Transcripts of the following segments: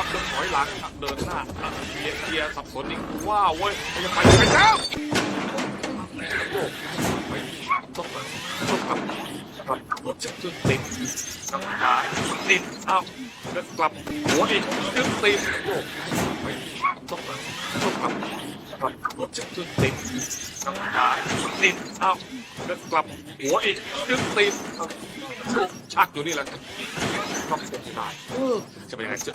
ครับเดินถอยหลังเดินหน้าเกียร์เกียร์สับสนอีกว้าวเว้ยยังไปยังไงแล้วโอ้ไม่ต้องต้องกลับกลับรถจะติดน้ำตาติดเอ้าแล้วกลับหัวอีกยึดติดโอ้ไม่ต้องต้องกลับกลับรถจะติดน้ำตาติดเอ้าแล้วกลับหัวอีกยึดติดชักอยู่นี่แหละครับ เป็นตายเออจะเป็นยังไงจะ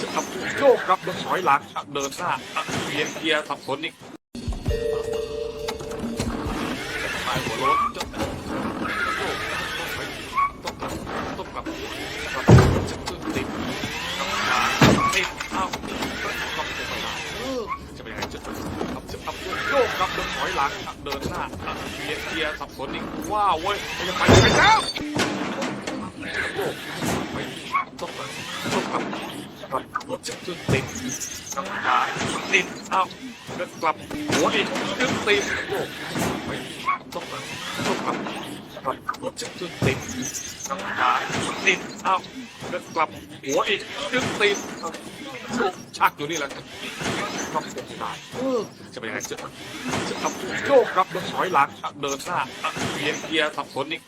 จะทำโยกครับเดินถอยหลังเดินหน้าเกียร์เกียร์สับสนอีกไปหัวรถจะโยกต้องกลับต้องกลับกลับจะติดน้ำตาติดเอ้าต้องเป็นตายเออจะเป็นยังไงจะทำจะทำโยกครับเดินถอยหลังเดินหน้าเกียร์เกียร์สับสนอีกว้าวเว้ยยังไปยังไงแล้ว โอ้ไม่ต้องมาต้องกลับกลับ รถจะติดน้ำตาติดเอ้าแล้วกลับหัวอีกยึดติดโอ้ไม่ต้องมาต้องกลับกลับรถจะติดน้ำตาติดเอ้าแล้วกลับหัวอีกยึดติดชักอยู่นี่แหละต้องเป็นตายจะเป็นยังไงจะจะทำโยกครับเดินถอยหลังเดินหน้าเกียร์เกียร์สับสนอีก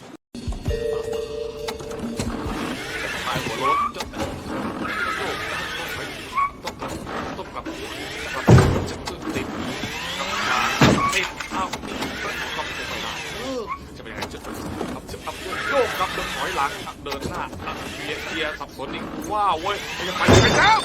ไปหัวรถ จะขับจะขับโยกครับเดินถอยหลังเดินหน้าเบียดเบียสับสนอีกว้าวเว้ยยังไปยังไงแล้ว